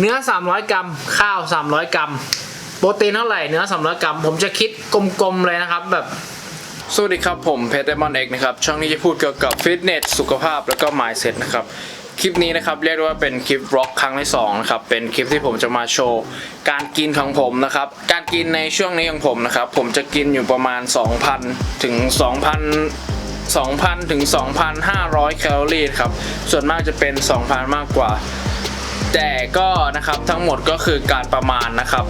เนื้อ 300 กรัม ข้าว 300 กรัม โปรตีนเท่าไหร่เนื้อ 300 กรัม ผมจะคิดกลมๆเลยนะครับแบบสวัสดีครับ ผมเพชรเดมอนเอกนะครับ ช่องนี้จะพูดเกี่ยวกับฟิตเนสสุขภาพแล้วก็ mindset นะครับ คลิปนี้นะครับ เรียกว่าเป็นคลิปร็อกครั้งที่สองนะครับ เป็นคลิปที่ผมจะมาโชว์ การกินของผมนะครับ การกินในช่วงนี้ของผมนะครับ ผมจะกินอยู่ประมาณ 2,000 ถึง 2,000 2,000 ถึง 2,500 แคลอรี่ครับ ส่วนมากจะเป็น 2,000 มากกว่า แต่ก็นะครับทั้งหมดก็คือการประมาณนะครับ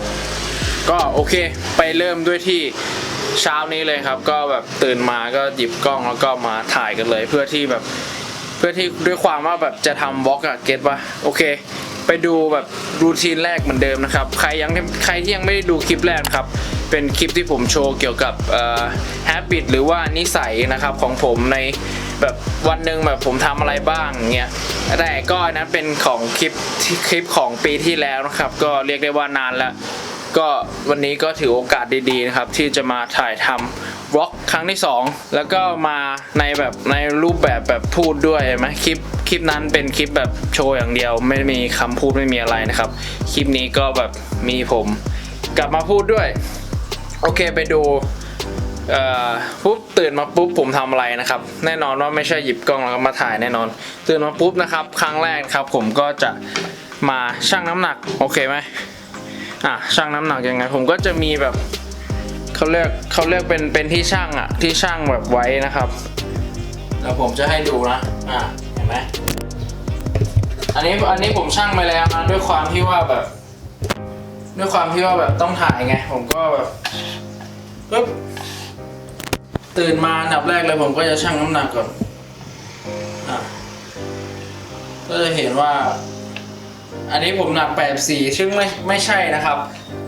ก็โอเคไปเริ่มด้วยที่เช้านี้เลยครับ ก็แบบตื่นมาก็หยิบกล้องแล้วก็มาถ่ายกันเลย เพื่อที่แบบ พื่อที่ด้วยความว่าแบบจะทำวอล์กอะเก็ตว่าโอเค ไปดูแบบรูทีนแรกเหมือนเดิมนะครับ ใครยังใครที่ยังไม่ได้ดูคลิปแรกครับ เป็นคลิปที่ผมโชว์เกี่ยวกับเอ่อ habit หรือว่านิสัยนะครับของผมในแบบวันหนึ่งแบบผมทำอะไรบ้างเงี้ยแต่ก็นั้นเป็นของคลิปคลิปของปีที่แล้วนะครับ ก็เรียกได้ว่านานแล้ว ก็วันนี้ก็ถือโอกาสดีๆนะครับ ที่จะมาถ่ายทำวอกครั้งที่ 2 แล้วก็มาในแบบในรูปแบบแบบพูดด้วยเห็นไหมคลิปคลิปนั้นเป็นคลิปแบบโชว์อย่างเดียว ไม่มีคำพูดไม่มีอะไรนะครับ คลิปนี้ก็แบบมีผมกลับมาพูดด้วย โอเคไปดูเอ่อปุ๊บตื่นมาปุ๊บผมทำอะไรนะครับ แน่นอนว่าไม่ใช่หยิบกล้องแล้วก็มาถ่ายแน่นอน ตื่นมาปุ๊บนะครับ ครั้งแรกครับผมก็จะมาชั่งน้ำหนัก โอเคไหมอะชั่งน้ำหนักยังไง ผมก็จะมีแบบ เขาเรียกเขาเรียกเป็นเป็นที่ช่างอะที่ช่างแบบไว้นะครับแล้วผมจะให้ดูนะอะเห็นไหมอันนี้อันนี้ผมช่างไปแล้วนะด้วยความที่ว่าแบบ ด้วยความที่ว่าแบบต้องถ่ายไง ผมก็แบบปึ๊บตื่นมาอันดับแรกเลยผมก็จะชั่งน้ำหนักก่อนอะก็จะเห็นว่า อันนี้ผมหนัก 84 ซึ่งไม่ไม่ใช่นะครับ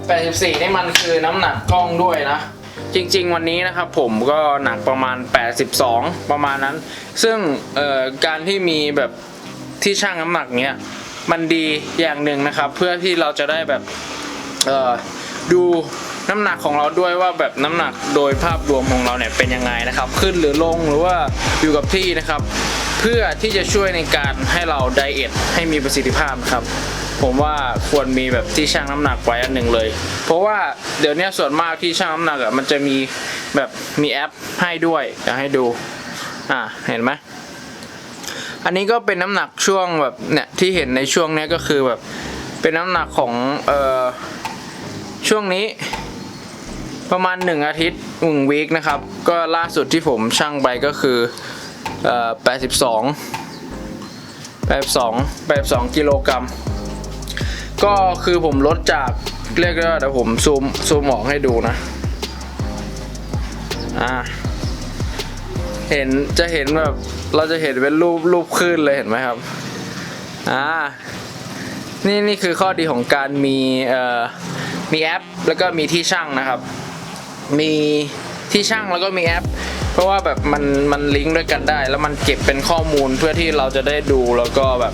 84 นี่มันคือน้ำหนักกล้องด้วยนะ จริงๆ วันนี้นะครับผมก็หนักประมาณ 82 ประมาณนั้น ซึ่งการที่มีแบบที่ช่างน้ำหนักเนี้ยมันดีอย่างหนึ่งนะครับ เพื่อที่เราจะได้แบบดูน้ำหนักของเราด้วยว่าแบบน้ำหนักโดยภาพรวมของเราเนี่ยเป็นยังไงนะครับ ขึ้นหรือลงหรือว่าอยู่กับที่นะครับ เพื่อที่จะช่วยในการให้เราไดเอทให้มีประสิทธิภาพครับ ผมว่าควรมีแบบที่ชั่งน้ำหนักไว้อันหนึ่งเลย เพราะว่าเดี๋ยวนี้ส่วนมากที่ชั่งน้ำหนักอะมันจะมีแบบมีแอปให้ด้วยอยากให้ดูอ่าเห็นไหมอันนี้ก็เป็นน้ำหนักช่วงแบบเนี่ยที่เห็นในช่วงนี้ก็คือแบบเป็นน้ำหนักของเอ่อช่วงนี้ประมาณหนึ่งอาทิตย์หนึ่งวีคนะครับ ก็ล่าสุดที่ผมชั่งไปก็คือเอ่อแปดสิบสองแปดสองแปดสองกิโลกรัม ก็คือผมลดจากเรียกได้ว่าเดี๋ยวผมซูมซูมออกให้ดูนะ อ่า เห็นจะเห็นแบบเราจะเห็นเป็นรูปรูปขึ้นเลยเห็นไหมครับ อ่า นี่นี่คือข้อดีของการมีเอ่อมีแอป แล้วก็มีที่ช่างนะครับ มีที่ช่างแล้วก็มีแอป เพราะว่าแบบมันมันลิงก์ด้วยกันได้ แล้วมันเก็บเป็นข้อมูลเพื่อที่เราจะได้ดูแล้วก็แบบ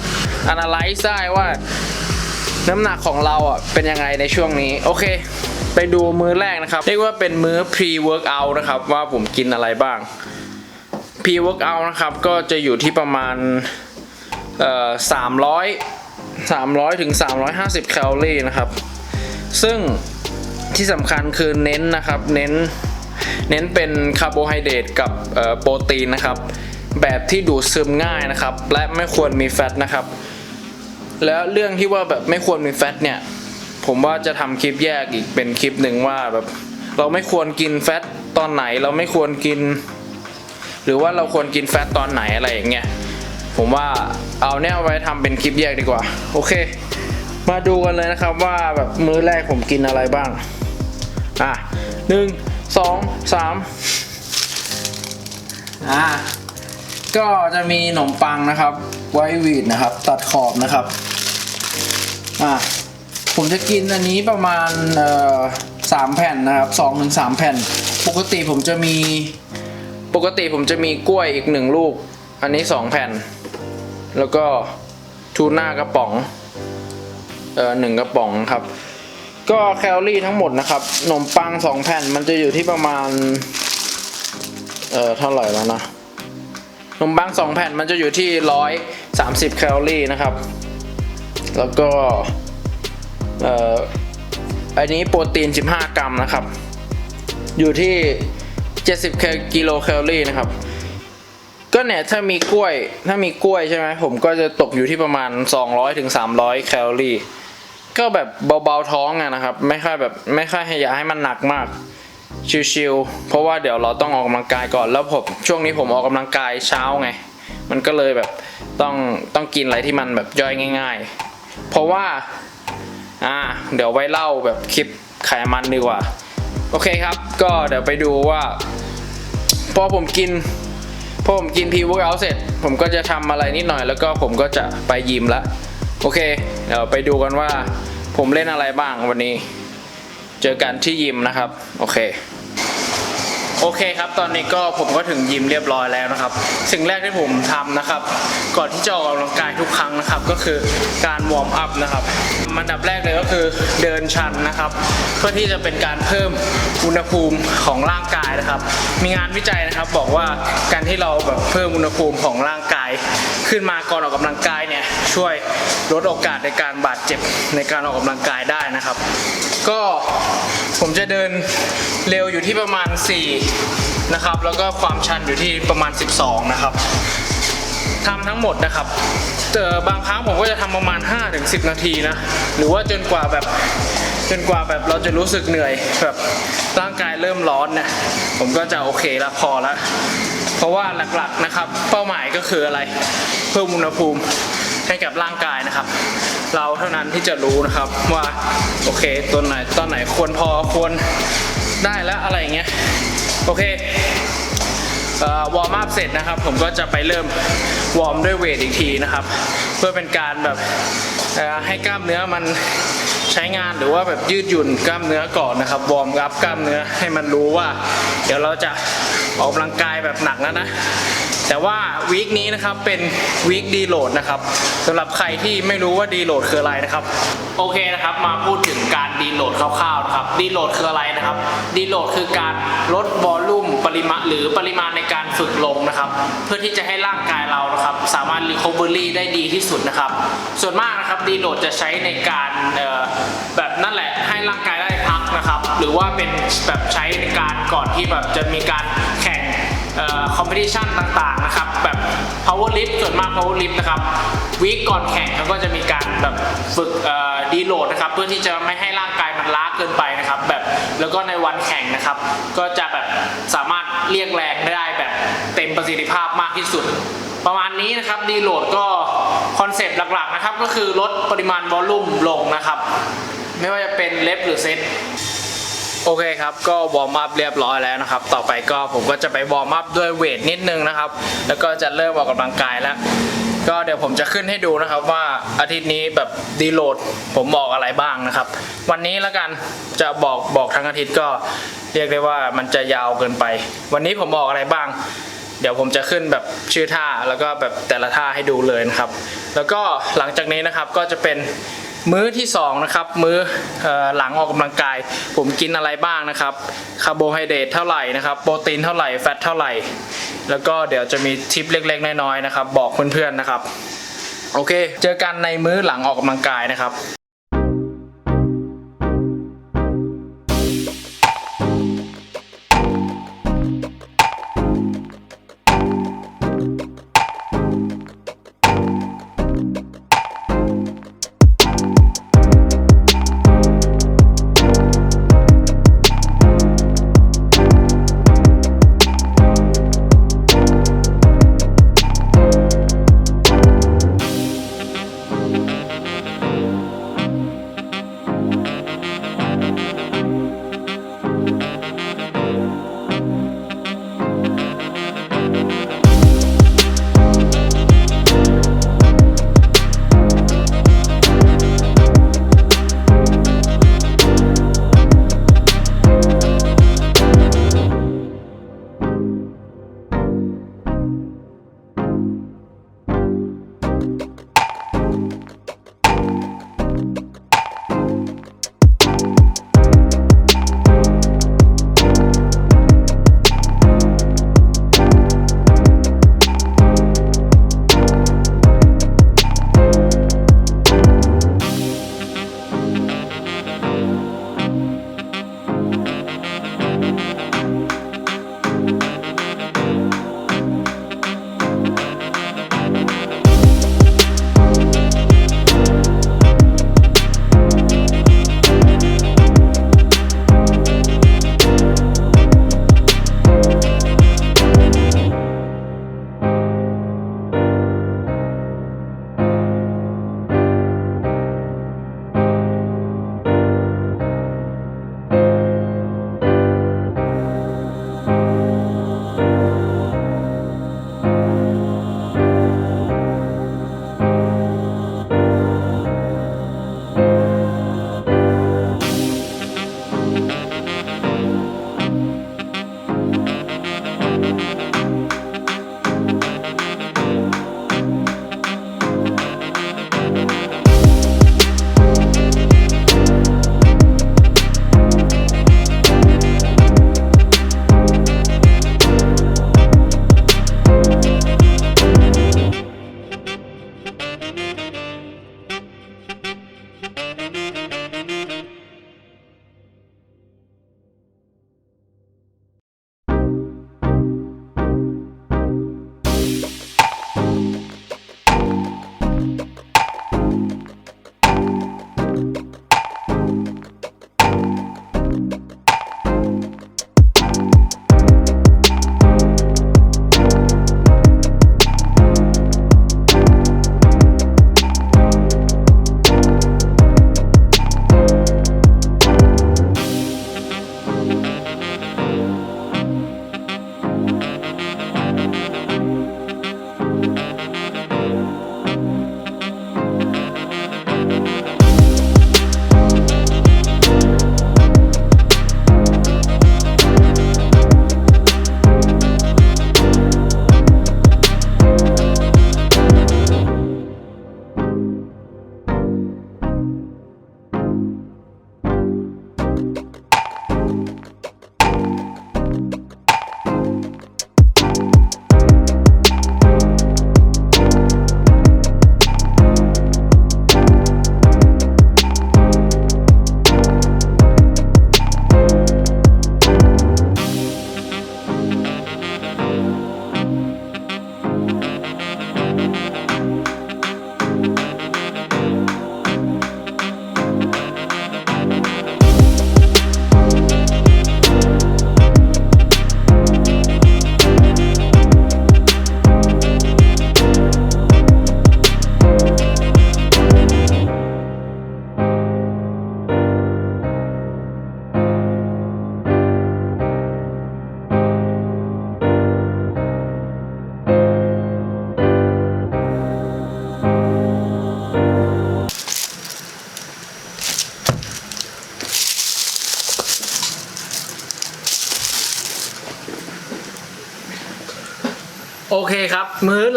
analyze ได้ว่า น้ำหนักของเราอะเป็นยังไงในช่วงนี้โอเค ไปดูมื้อแรกนะครับ เรียกว่าเป็นมื้อ pre workout นะครับ ว่าผมกินอะไรบ้าง pre workout นะครับก็จะอยู่ที่ประมาณเอ่อสามร้อยสามร้อยถึงสามร้อยห้าสิบแคลอรี่นะครับ ซึ่งที่สำคัญคือเน้นนะครับเน้นเน้นเป็นคาร์โบไฮเดรตกับโปรตีนนะครับ แบบที่ดูดซึมง่ายนะครับ และไม่ควรมีแฟตนะครับ แล้วเรื่องที่ว่าแบบไม่ควรมีแฟตเนี่ย ผมว่าจะทำคลิปแยกอีกเป็นคลิปหนึ่งว่าแบบเราไม่ควรกินแฟตตอนไหนเราไม่ควรกิน หรือว่าเราควรกินแฟตตอนไหนอะไรอย่างเงี้ยผมว่าเอาเนี่ยเอาไว้ทำเป็นคลิปแยกดีกว่า โอเค มาดูกันเลยนะครับว่าแบบมื้อแรกผมกินอะไรบ้าง อะหนึ่งสองสามอะก็จะมีขนมปังนะครับ ไวท์วีดนะครับ ตัดขอบนะครับ อะผมจะกินอันนี้ประมาณเอ่อสามแผ่นนะครับสองถึงสามแผ่น ปกติผมจะมีปกติผมจะมีกล้วยอีกหนึ่งลูก อันนี้สองแผ่น แล้วก็ทูน่ากระป๋องเอ่อหนึ่งกระป๋องครับ ก็แคลอรี่ทั้งหมดนะครับขนมปังสองแผ่นมันจะอยู่ที่ประมาณเอ่อเท่าไหร่แล้วนะขนมปังสองแผ่นมันจะอยู่ที่ร้อยสามสิบแคลอรี่นะครับ แล้วก็อันนี้โปรตีน 15 กรัมนะครับ อยู่ที่ 70กิโลแคลอรี่นะครับ ก็เนี่ยถ้ามีกล้วยถ้ามีกล้วยใช่ไหมผมก็จะตกอยู่ที่ประมาณ 200ถึง300แคลอรี่ ก็แบบเบาๆท้องอะนะครับ ไม่ค่อยแบบไม่ค่อยให้อยากให้มันหนักมากชิวๆเพราะว่าเดี๋ยวเราต้องออกกำลังกายก่อนแล้วผมช่วงนี้ผมออกกำลังกายเช้าไง มันก็เลยแบบต้องต้องกินอะไรที่มันแบบย่อยง่าย ๆ เพราะว่าอ่าเดี๋ยวไว้เล่าแบบคลิปไขมันดีกว่า โอเคครับ ก็เดี๋ยวไปดูว่า พอผมกิน พอผมกินพีวอร์เอาเสร็จ ผมก็จะทำอะไรนิดหน่อย แล้วก็ผมก็จะไปยิมละโอเค เดี๋ยวไปดูกันว่าผมเล่นอะไรบ้างวันนี้ เจอกันที่ยิมนะครับ โอเค โอเคครับ ตอนนี้ก็ผมก็ถึงยิมเรียบร้อยแล้วนะครับ สิ่งแรกที่ผมทำนะครับ ก่อนที่จะออกกำลังกายทุกครั้งนะครับ ก็คือการวอร์มอัพนะครับมันดับแรกเลยก็คือเดินชันนะครับ เพื่อที่จะเป็นการเพิ่มอุณหภูมิของร่างกายนะครับ มีงานวิจัยนะครับบอกว่าการที่เราแบบเพิ่มอุณหภูมิของร่างกาย ขึ้นมาก่อนออกกำลังกายเนี่ยช่วยลดโอกาสในการบาดเจ็บในการออกกำลังกายได้นะครับ ก็ผมจะเดินเร็วอยู่ที่ประมาณ 4 นะครับ แล้วก็ความชันอยู่ที่ประมาณ 12 นะครับทำทั้งหมดนะครับแต่บางครั้งผมก็จะทำประมาณ 5-10 นาทีนะ หรือว่าจนกว่าแบบจนกว่าแบบเราจะรู้สึกเหนื่อยแบบร่างกายเริ่มร้อนเนี่ยผมก็จะโอเคละพอละเพราะว่าหลักๆนะครับ เป้าหมายก็คืออะไร เพิ่มอุณหภูมิให้กับร่างกายนะครับ เราเท่านั้นที่จะรู้นะครับว่าโอเคตัวไหนตอนไหนควรพอควรได้แล้วอะไรอย่างเงี้ยโอเควอร์มอัพเสร็จนะครับ ผมก็จะไปเริ่มวอร์มด้วยเวทอีกทีนะครับ เพื่อเป็นการแบบให้กล้ามเนื้อมันใช้งานหรือว่าแบบยืดหยุ่นกล้ามเนื้อก่อนนะครับ วอร์มอัพกล้ามเนื้อให้มันรู้ว่า เดี๋ยวเราจะออกกำลังกายแบบหนักแล้วนะ แต่ว่าวีคนี้นะครับเป็นวีคดีโหลดนะครับสำหรับใครที่ไม่รู้ว่าดีโหลดคืออะไรนะครับโอเคนะครับมาพูดถึงการดีโหลดคร่าวๆนะครับดีโหลดคืออะไรนะครับดีโหลดคือการลดวอลลุ่มปริมาณหรือปริมาณในการฝึกลงนะครับ เพื่อที่จะให้ร่างกายเรานะครับ สามารถรีคอเวอรี่ได้ดีที่สุดนะครับ ส่วนมากนะครับดีโหลดจะใช้ในการแบบนั่นแหละให้ร่างกายได้พักนะครับ หรือว่าเป็นแบบใช้ในการก่อนที่แบบจะมีการแข่ง คอมเพติชันต่างๆนะครับแบบ power lift ส่วนมาก power lift นะครับวีคก่อนแข่งเขาก็จะมีการแบบฝึกดีโหลดนะครับเพื่อที่จะไม่ให้ร่างกายมันล้าเกินไปนะครับแบบแล้วก็ในวันแข่งนะครับ ก็จะแบบสามารถเรียกแรงได้แบบเต็มประสิทธิภาพมากที่สุด ประมาณนี้นะครับดีโหลดก็คอนเซปต์หลักๆนะครับก็คือลดปริมาณวอลลุ่มลงนะครับ ไม่ว่าจะเป็นเล็บหรือเซต โอเคครับก็วอร์มอัพเรียบร้อยแล้วนะครับ ต่อไปก็ผมก็จะไปวอร์มอัพด้วยเวทนิดนึงนะครับ แล้วก็จะเริ่มออกกำลังกายแล้ว ก็เดี๋ยวผมจะขึ้นให้ดูนะครับว่าอาทิตย์นี้แบบดีโหลดผมบอกอะไรบ้างนะครับ วันนี้แล้วกันจะบอกบอกทั้งอาทิตย์ก็เรียกได้ว่ามันจะยาวเกินไป วันนี้ผมบอกอะไรบ้าง เดี๋ยวผมจะขึ้นแบบชื่อท่าแล้วก็แบบแต่ละท่าให้ดูเลยนะครับ แล้วก็หลังจากนี้นะครับก็จะเป็น มื้อที่สองนะครับมื้อเอ่อหลังออกกำลังกาย ผมกินอะไรบ้างนะครับคาร์โบไฮเดรตเท่าไหร่นะครับโปรตีนเท่าไหร่แฟตเท่าไหร่ แล้วก็เดี๋ยวจะมีทิปเล็ก ๆ น้อยๆนะครับ บอกเพื่อนๆนะครับ โอเค เจอกันในมื้อหลังออกกำลังกายนะครับ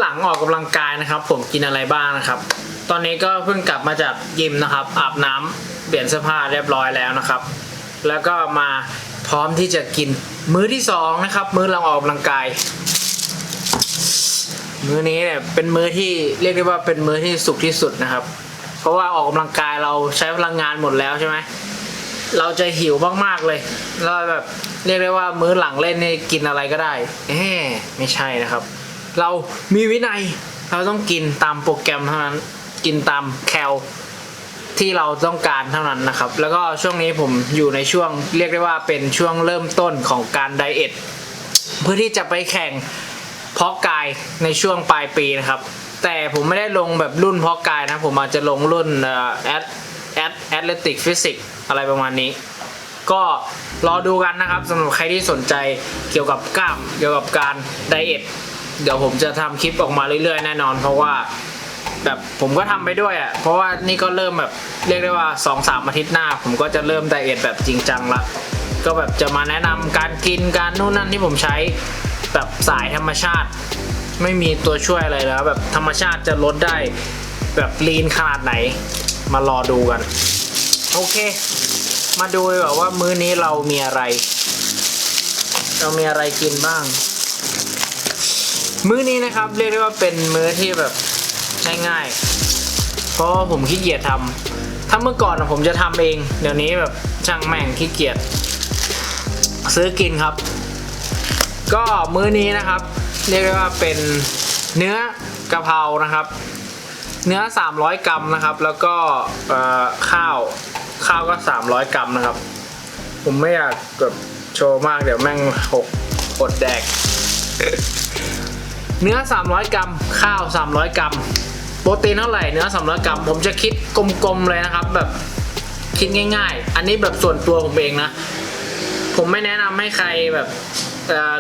หลังออกกำลังกายนะครับ ผมกินอะไรบ้างนะครับ ตอนนี้ก็เพิ่งกลับมาจากยิมนะครับ อาบน้ำเปลี่ยนเสื้อผ้าเรียบร้อยแล้วนะครับ แล้วก็มาพร้อมที่จะกินมื้อที่สองนะครับ มื้อหลังออกกำลังกาย มื้อนี้เนี่ยเป็นมื้อที่เรียกได้ว่าเป็นมื้อที่สุขที่สุดนะครับ เพราะว่าออกกำลังกายเราใช้พลังงานหมดแล้วใช่ไหมเราจะหิวมากๆเลยแล้วแบบเรียกได้ว่ามื้อหลังเล่นนี่กินอะไรก็ได้เอ๊ไม่ใช่นะครับ เรามีวินัย เราต้องกินตามโปรแกรมเท่านั้น กินตามแคลที่เราต้องการเท่านั้นนะครับ แล้วก็ช่วงนี้ผมอยู่ในช่วงเรียกได้ว่าเป็นช่วงเริ่มต้นของการไดเอทเพื่อที่จะไปแข่งเพาะกายในช่วงปลายปีนะครับ แต่ผมไม่ได้ลงแบบรุ่นเพาะกายนะ ผมอาจจะลงรุ่นแอดแอดแอตเลติกฟิสิกอะไรประมาณนี้ ก็รอดูกันนะครับสำหรับใครที่สนใจเกี่ยวกับกล้ามเกี่ยวกับการไดเอท เดี๋ยวผมจะทำคลิปออกมาเรื่อยๆแน่นอน เพราะว่าแบบผมก็ทำไปด้วยอะ เพราะว่านี่ก็เริ่มแบบเรียกได้ว่า2อสามอาทิตย์หน้า ผมก็จะเริ่มไดเอทแบบจริงจังละ ก็แบบจะมาแนะนำการกินการนู่นนั่นที่ผมใช้แบบสายธรรมชาติ ไม่มีตัวช่วยอะไรแล้ว แบบธรรมชาติจะลดได้แบบลีนขนาดไหน มารอดูกัน โอเค มาดูดีกว่าว่ามื้อนี้เรามีอะไร เรามีอะไรกินบ้าง มื้อนี้นะครับเรียกได้ว่าเป็นมื้อที่แบบใช้ง่าย เพราะผมขี้เกียจทำถ้าเมื่อก่อนผมจะทำเอง เดี๋ยวนี้แบบช่างแม่งขี้เกียจซื้อกินครับ ก็มื้อนี้นะครับ เรียกได้ว่าเป็นเนื้อกะเพรานะครับ เนื้อ 300 กรัมนะครับ แล้วก็ข้าวข้าวก็ 300 กรัมนะครับ ผมไม่อยากแบบโชว์มากเดี๋ยวแม่งหกอดแดก เนื้อ 300 กรัม ข้าว 300 กรัม โปรตีนเท่าไหร่เนื้อ 300 กรัม ผมจะคิดกลมๆเลยนะครับ แบบคิดง่าย ๆ อันนี้แบบส่วนตัวผมเองนะ ผมไม่แนะนำให้ใครแบบ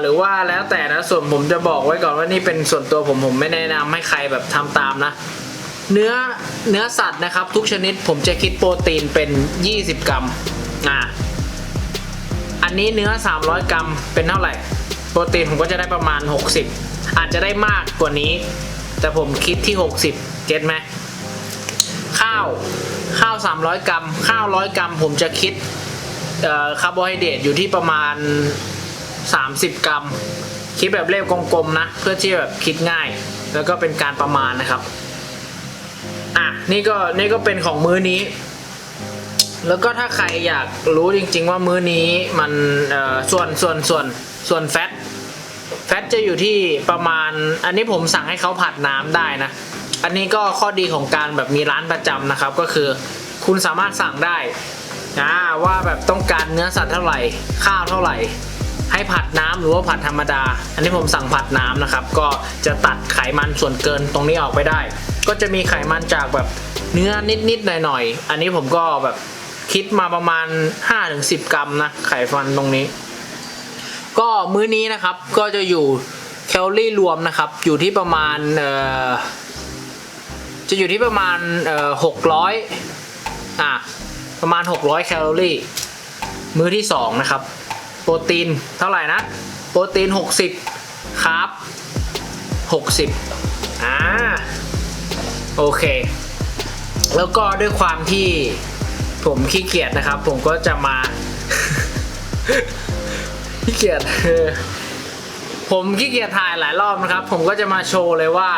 หรือว่าแล้วแต่นะส่วนผมจะบอกไว้ก่อนว่านี่เป็นส่วนตัวผมผมไม่แนะนำให้ใครแบบทำตามนะ เนื้อเนื้อสัตว์นะครับ ทุกชนิดผมจะคิดโปรตีนเป็น 20 กรัมอ่าอันนี้เนื้อ 300 กรัมเป็นเท่าไหร่ โปรตีนผมก็จะได้ประมาณ 60 อาจจะได้มากกว่านี้ แต่ผมคิดที่ 60 เก็ตไหมข้าวข้าว 300 กรัม ข้าว 100 กรัม ผมจะคิดคาร์โบไฮเดรตอยู่ที่ประมาณ 30 กรัม คิดแบบเลขกลมๆนะ เพื่อที่แบบคิดง่าย แล้วก็เป็นการประมาณนะครับ อะ นี่ก็นี่ก็เป็นของมื้อนี้ แล้วก็ถ้าใครอยากรู้จริง ๆ ว่ามื้อนี้มันส่วนส่วนส่วนส่วนแฟต แฟตจะอยู่ที่ประมาณ อันนี้ผมสั่งให้เขาผัดน้ำได้นะ อันนี้ก็ข้อดีของการแบบมีร้านประจำนะครับ ก็คือคุณสามารถสั่งได้นะว่าแบบต้องการเนื้อสัตว์เท่าไหร่ข้าวเท่าไหร่ ให้ผัดน้ำหรือว่าผัดธรรมดา อันนี้ผมสั่งผัดน้ำนะครับ ก็จะตัดไขมันส่วนเกินตรงนี้ออกไปได้ ก็จะมีไขมันจากแบบเนื้อนิดๆหน่อยๆอันนี้ผมก็แบบคิดมาประมาณ 5-10 กรัมนะไขมันตรงนี้ ก็มื้อนี้นะครับก็จะอยู่แคลอรี่รวมนะครับ อยู่ที่ประมาณเอ่อจะอยู่ที่ประมาณเอ่อ600อะประมาณ 600 แคลอรี่ มื้อที่ 2 นะครับ โปรตีนเท่าไหร่นะ โปรตีน 60คาร์บ60อ่าโอเค แล้วก็ด้วยความที่ผมขี้เกียจนะครับ ผมก็จะมา ขี้เกียจเออผมขี้เกียจถ่ายหลายรอบนะครับ ผมก็จะมาโชว์เลยว่า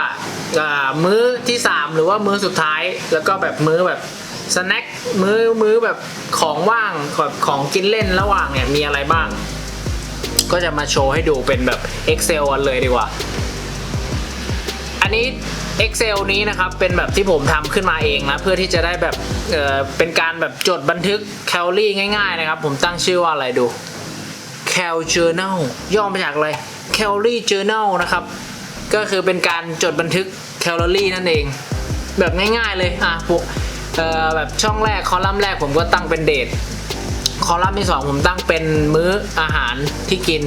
ามื้อที่ 3 หรือว่ามื้อสุดท้าย แล้วก็แบบมื้อแบบสแน็คมื้อมื้อแบบของว่างแบบของกินเล่นระหว่างเนี่ยมีอะไรบ้าง ก็จะมาโชว์ให้ดูเป็นแบบ Excel กันเลยดีกว่า อันนี้ Excel นี้นะครับเป็นแบบที่ผมทำขึ้นมาเองนะเพื่อที่จะได้แบบเเป็นการแบบจดบันทึกแคลอรี่ง่าย ๆ นะครับ ผมตั้งชื่อว่าอะไรดู Cal Journal ย่อมาจากอะไร Calorie Journal นะครับ ก็คือเป็นการจดบันทึกแคลอรี่นั่นเอง แบบง่ายๆเลยอะพวกแบบช่องแรกคอลัมน์แรกผมก็ตั้งเป็นเดทคอลัมน์ที่สองผมตั้งเป็นมื้ออาหารที่กิน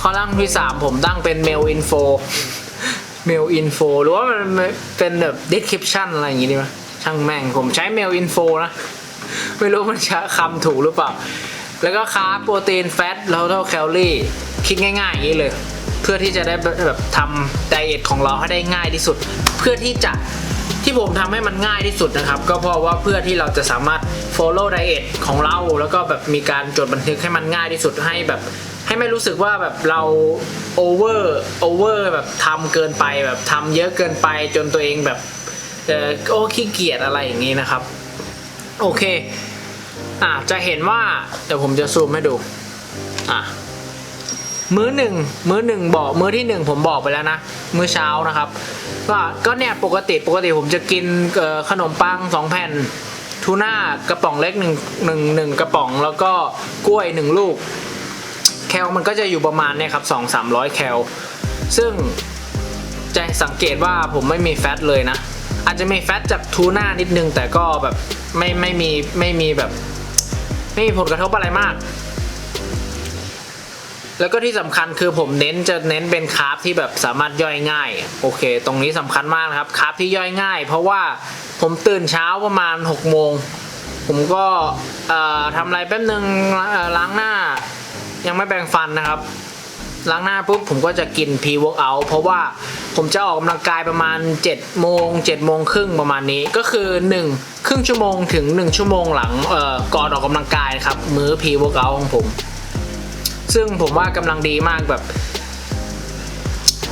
คอลัมน์ที่สามผมตั้งเป็น mail info mail info หรือว่ามันเป็นแบบ description อะไรอย่างงี้ดีไหมช่างแม่ง ผมใช้ mail info นะ ไม่รู้มันจะคำถูกหรือเปล่า แล้วก็คาร์บโปรตีนแฟตแล้วเท่าแคลอรี่ คิดง่ายๆอย่างนี้เลย เพื่อที่จะได้แบบทำไดเอทของเราให้ได้ง่ายที่สุด เพื่อที่จะที่ผมทำให้มันง่ายที่สุดนะครับ ก็เพราะว่าเพื่อที่เราจะสามารถ follow diet ของเรา แล้วก็แบบมีการจดบันทึกให้มันง่ายที่สุดให้แบบให้ไม่รู้สึกว่าแบบเรา over over แบบทำเกินไปแบบทำเยอะเกินไปจนตัวเองแบบเออโอ้ขี้เกียจอะไรอย่างนี้นะครับ โอเค อะจะเห็นว่าเดี๋ยวผมจะซูมให้ดูอะมื้อหนึ่งมื้อหนึ่งบอกมื้อที่หนึ่งผมบอกไปแล้วนะมื้อเช้านะครับว่าก็เนี่ยปกติปกติผมจะกินขนมปังสองแผ่นทูน่ากระป๋องเล็กหนึ่งหนึ่งหนึ่งกระป๋องแล้วก็กล้วยหนึ่งลูก แคลมันก็จะอยู่ประมาณเนี่ยครับสองสามร้อยแคลซึ่งจะสังเกตว่าผมไม่มีแฟตเลยนะ อาจจะมีแฟตจากทูน่านิดนึงแต่ก็แบบไม่ไม่มีไม่มีแบบ ไม่มีผลกระทบอะไรมาก แล้วก็ที่สำคัญคือผมเน้นจะเน้นเป็นคาร์บที่แบบสามารถย่อยง่าย โอเค ตรงนี้สำคัญมากนะครับคาร์บที่ย่อยง่าย เพราะว่าผมตื่นเช้าประมาณ6โมงผมก็ทำอะไรแป๊บนึงเอ่อล้างหน้า ยังไม่แปรงฟันนะครับ ล้างหน้าปุ๊บผมก็จะกิน pre workout เพราะว่า ผมจะออกกำลังกายประมาณ7โมง7โมงครึ่งประมาณนี้ก็คือ 1 ครึ่งชั่วโมงถึง 1 ชั่วโมงหลังเอ่อก่อนออกกำลังกายครับ มื้อ pre workout ของผม ซึ่งผมว่ากำลังดีมากแบบ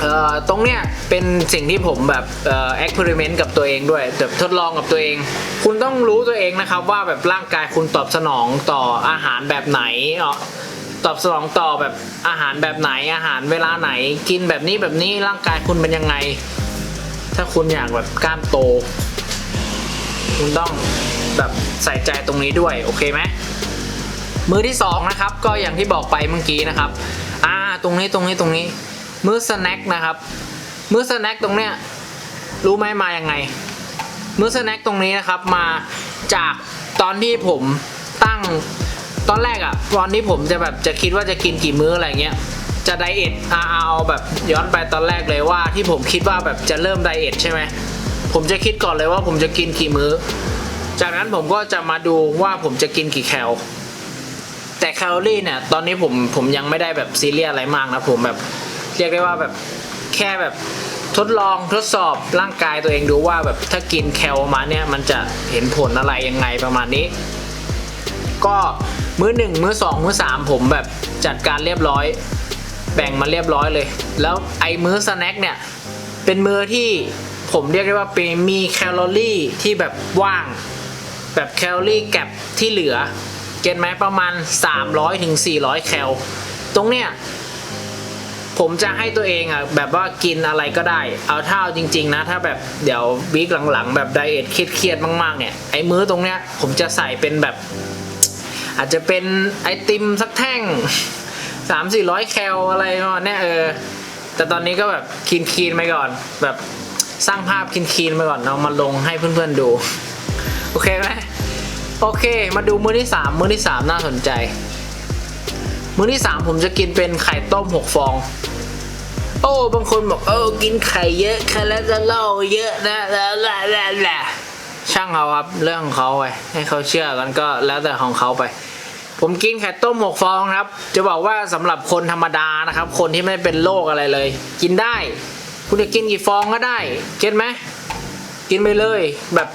เอ่อตรงเนี้ยเป็นสิ่งที่ผมแบบเอ่อ experiment กับตัวเองด้วยแบบทดลองกับตัวเอง คุณต้องรู้ตัวเองนะครับว่าแบบร่างกายคุณตอบสนองต่ออาหารแบบไหนอ่อ ตอบสนองต่อแบบอาหารแบบไหนอาหารเวลาไหน กินแบบนี้แบบนี้ร่างกายคุณเป็นยังไง ถ้าคุณอยากแบบกล้ามโต คุณต้องแบบใส่ใจตรงนี้ด้วยโอเคไหมมือที่สองนะครับก็อย่างที่บอกไปเมื่อกี้นะครับอ่าตรงนี้ตรงนี้ตรงนี้ มื้อสแน็คนะครับ มื้อสแน็คตรงเนี้ยรู้ไหมมาอยังไง มื้อสแน็คตรงนี้นะครับมาจากตอนที่ผมตั้ง ตอนแรกอะตอนที่ผมจะแบบจะคิดว่าจะกินกี่มื้ออะไรเงี้ยจะไดเอทอ่าเอาแบบย้อนไปตอนแรกเลยว่าที่ผมคิดว่าแบบจะเริ่มไดเอทใช่ไหมผมจะคิดก่อนเลยว่าผมจะกินกี่มื้อ จากนั้นผมก็จะมาดูว่าผมจะกินกี่แคลแต่แคลอรี่เนี่ยตอนนี้ผมผมยังไม่ได้แบบซีเรียสอะไรมากนะผมแบบเรียกได้ว่าแบบแค่แบบทดลองทดสอบร่างกายตัวเองดูว่าแบบถ้ากินแคลมาเนี่ยมันจะเห็นผลอะไรยังไงประมาณนี้ ก็ มื้อหนึ่งมื้อสองมื้อสามผมแบบจัดการเรียบร้อย แบ่งมาเรียบร้อยเลย แล้วไอ้มื้อสแน็คเนี่ย เป็นมื้อที่ผมเรียกได้ว่าเป็นมีแคลอรี่ที่แบบว่าง แบบแคลอรี่แก็บที่เหลือ เก็ตไหมประมาณ 300ถึง400 แคล ตรงเนี้ยผมจะให้ตัวเองอะแบบว่ากินอะไรก็ได้ เอาเท่าจริง ๆ นะ ถ้าแบบเดี๋ยววีคหลังๆ แบบไดเอทเครียดๆมากๆเนี่ยไอ้มื้อตรงเนี้ยผมจะใส่เป็นแบบ อาจจะเป็นไอติมสักแท่ง3 4 0 0แคลอะไรประมาณเนี้ยเออ แต่ตอนนี้ก็แบบคีนคีนไปก่อน แบบสร้างภาพคีนคีนไปก่อน เอามาลงให้เพื่อนๆดู โอเคไหมโอเค มาดูมื้อที่สามมื้อที่สามน่าสนใจ มื้อที่สามผมจะกินเป็นไข่ต้มหกฟอง โอ้ บางคนบอกเออกินไข่เยอะคาราเล่าเยอะนะแล้วแล้วแล้วช่างเขาครับเรื่องของเขาไปให้เขาเชื่อกันก็แล้วแต่ของเขาไป ผมกินไข่ต้มหกฟองครับ จะบอกว่าสำหรับคนธรรมดานะครับ คนที่ไม่เป็นโรคอะไรเลย กินได้ คุณจะกินกี่ฟองก็ได้เก็ตไหมกินไปเลย แบบ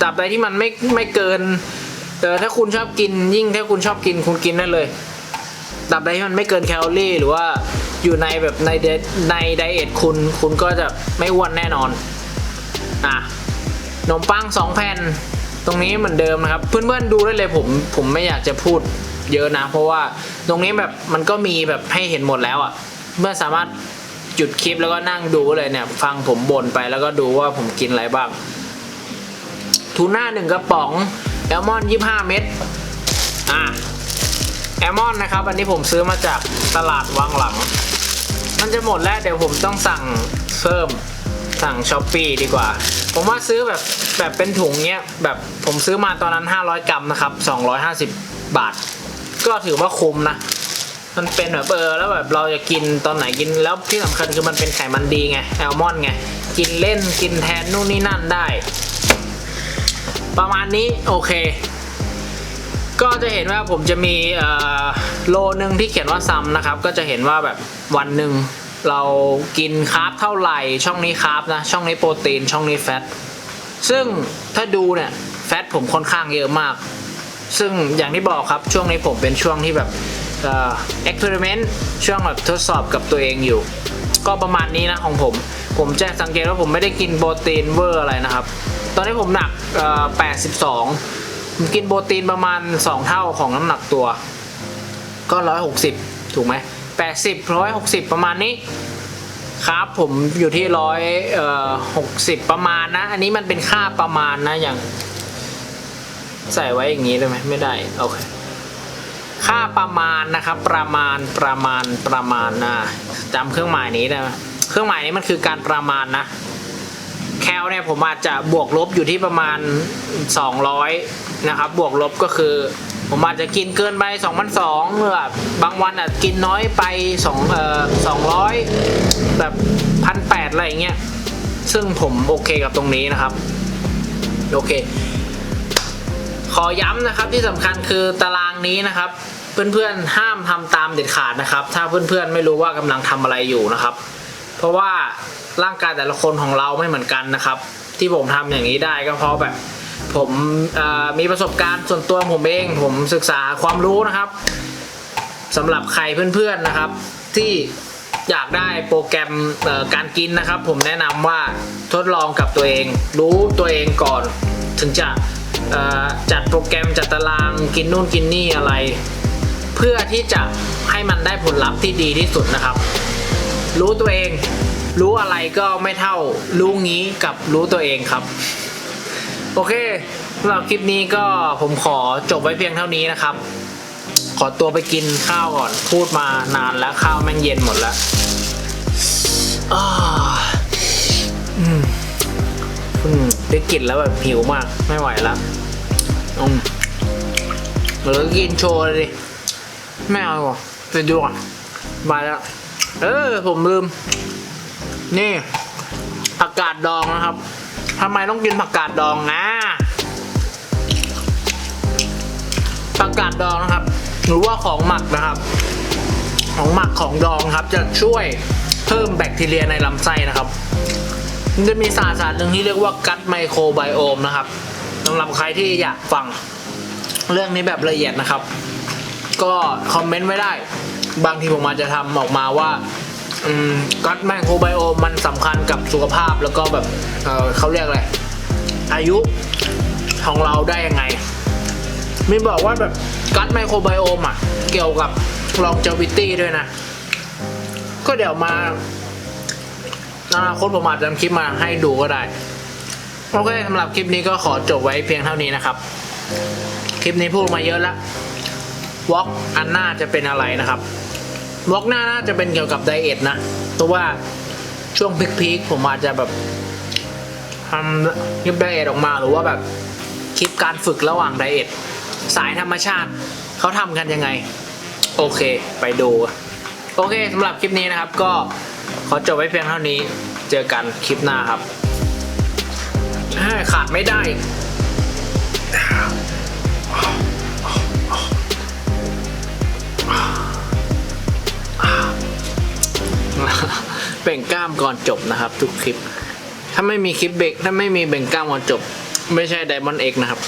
ตราบใดที่มันไม่ไม่เกินเออถ้าคุณชอบกินยิ่งถ้าคุณชอบกินคุณกินได้เลยตราบใดที่มันไม่เกินแคลอรี่ หรือว่าอยู่ในแบบในในไดเอทคุณคุณก็จะไม่อ้วนแน่นอนอะนมปังสองแผ่นตรงนี้เหมือนเดิมนะครับ เพื่อนๆดูได้เลยผมผมไม่อยากจะพูด เยอะนะ เพราะว่าตรงนี้แบบมันก็มีแบบให้เห็นหมดแล้วอะ่ะ เมื่อสามารถหยุดคลิปแล้วก็นั่งดูเลยเนี่ย ฟังผมบ่นไปแล้วก็ดูว่าผมกินอะไรบ้าง ทูน่าหนึ่งกระป๋องแอลมอนยี่ห้าเม็ดอะแอลมอนนะครับ อันนี้ผมซื้อมาจากตลาดวังหลัง มันจะหมดแล้วเดี๋ยวผมต้องสั่งเพิ่มสั่งช้อปปีดีกว่า ผมว่าซื้อแบบแบบเป็นถุงเนี้ยแบบผมซื้อมาตอนนั้น 500 กรัมนะครับ 250 บาท ก็ถือว่าคุ้มนะ มันเป็นแบบเออแล้วแบบเราจะกินตอนไหนกินแล้วที่สำคัญคือมันเป็นไขมันดีไงแอลมอนด์ไง กินเล่นกินแทนนู่นนี่นั่นได้ ประมาณนี้โอเค ก็จะเห็นว่าผมจะมีโลนึงที่เขียนว่าซัมนะครับ ก็จะเห็นว่าแบบวันหนึ่งเรากินคาร์บเท่าไหร่ ช่องนี้คาร์บนะ ช่องนี้โปรตีน ช่องนี้แฟต ซึ่งถ้าดูเนี่ย แฟตผมค่อนข้างเยอะมาก ซึ่งอย่างที่บอกครับช่วงนี้ผมเป็นช่วงที่แบบเอ่อเอ็กเพร์เมนต์ช่วงแบบทดสอบกับตัวเองอยู่ ก็ประมาณนี้นะของผม ผมจะสังเกตว่าผมไม่ได้กินโปรตีนเวอร์อะไรนะครับ ตอนนี้ผมหนัก 82 ผมกินโปรตีนประมาณ 2 เท่าของน้ำหนักตัว ก็ 160 ถูกไหม 80 160 ประมาณนี้ครับผมอยู่ที่ร้อยหกสิบประมาณนะ อันนี้มันเป็นค่าประมาณนะอย่าง ใส่ไว้อย่างนี้ได้ไหมไม่ได้โอเคค่าประมาณนะครับ ประมาณประมาณประมาณนะจำเครื่องหมายนี้ได้ไหมเครื่องหมายนี้มันคือการประมาณนะแคลเนี่ยผมอาจจะบวกลบอยู่ที่ประมาณ 200 นะครับ บวกลบก็คือ ผมอาจจะกินเกินไป2,200หรือแบบบางวันอาจกินน้อยไป2เอ่อ200 แบบพันแปดอะไรอย่างเงี้ยซึ่งผมโอเคกับตรงนี้นะครับ โอเค ขอย้ำนะครับที่สำคัญคือตารางนี้นะครับ เพื่อนๆห้ามทำตามเด็ดขาดนะครับ ถ้าเพื่อนๆไม่รู้ว่ากำลังทำอะไรอยู่นะครับ เพราะว่าร่างกายแต่ละคนของเราไม่เหมือนกันนะครับ ที่ผมทำอย่างนี้ได้ก็เพราะแบบผมมีประสบการณ์ส่วนตัวผมเอง ผมศึกษาความรู้นะครับสำหรับใครเพื่อนๆนะครับ ที่อยากได้โปรแกรมการกินนะครับ ผมแนะนำว่าทดลองกับตัวเอง รู้ตัวเองก่อนถึงจะ จัดโปรแกรมจัดตารางกินนู่นกินนี่อะไร เพื่อที่จะให้มันได้ผลลัพธ์ที่ดีที่สุดนะครับ รู้ตัวเอง รู้อะไรก็ไม่เท่า รู้งี้กับรู้ตัวเองครับ โอเคสำหรับคลิปนี้ก็ผมขอจบไว้เพียงเท่านี้นะครับ ขอตัวไปกินข้าวก่อนพูดมานานแล้วข้าวแม่งเย็นหมดแล้วอาอืมอืมได้กลิ่นแล้วแบบหิวมากไม่ไหวแล้ว อืมเดี๋ยวกินโชว์เลยดิไม่เอาดีกว่ะไปดูก่อนมาแล้ว เออ ผมลืม นี่ผักกาดดองนะครับทำไมต้องกินผักกาดดองนะผักกาดดองนะครับ หรือว่าของหมักนะครับ ของหมักของดองครับ จะช่วยเพิ่มแบคทีเรียในลำไส้นะครับ มันจะมีสารสารหนึ่งที่เรียกว่ากัดไมโครไบโอมนะครับ สำหรับใครที่อยากฟังเรื่องนี้แบบละเอียดนะครับ ก็คอมเมนต์ไว้ได้ บางทีผมอาจจะทำออกมาว่ากัดไมโครไบโอมมันสำคัญกับสุขภาพแล้วก็แบบเเขาเรียกอะไร อายุของเราได้ยังไงมีบอกว่าแบบกัดไมโครไบโอมอะ เกี่ยวกับ longevity ด้วยนะ ก็เดี๋ยวมาอนาคตผมอาจจะทำคลิปมาให้ดูก็ได้ โอเคสำหรับคลิปนี้ก็ขอจบไว้เพียงเท่านี้นะครับ คลิปนี้พูดมาเยอะแล้ววอล์กอันหน้าจะเป็นอะไรนะครับวอล์กหน้าน่าจะเป็นเกี่ยวกับไดเอทนะเพราะว่าช่วงพีคๆผมอาจจะแบบทำคลิปไดเอทออกมาหรือว่าแบบคลิปการฝึกระหว่างไดเอทสายธรรมชาติเขาทำกันยังไง โอเคไปดู โอเคสำหรับคลิปนี้นะครับ ก็ขอจบไว้เพียงเท่านี้ เจอกันคลิปหน้าครับ ขาดไม่ได้ เบ่งกล้ามก่อนจบนะครับ ทุกคลิป ถ้าไม่มีคลิปเบรกถ้าไม่มีเบ่งกล้ามก่อนจบ ไม่ใช่ไดมอนด์เอกนะครับ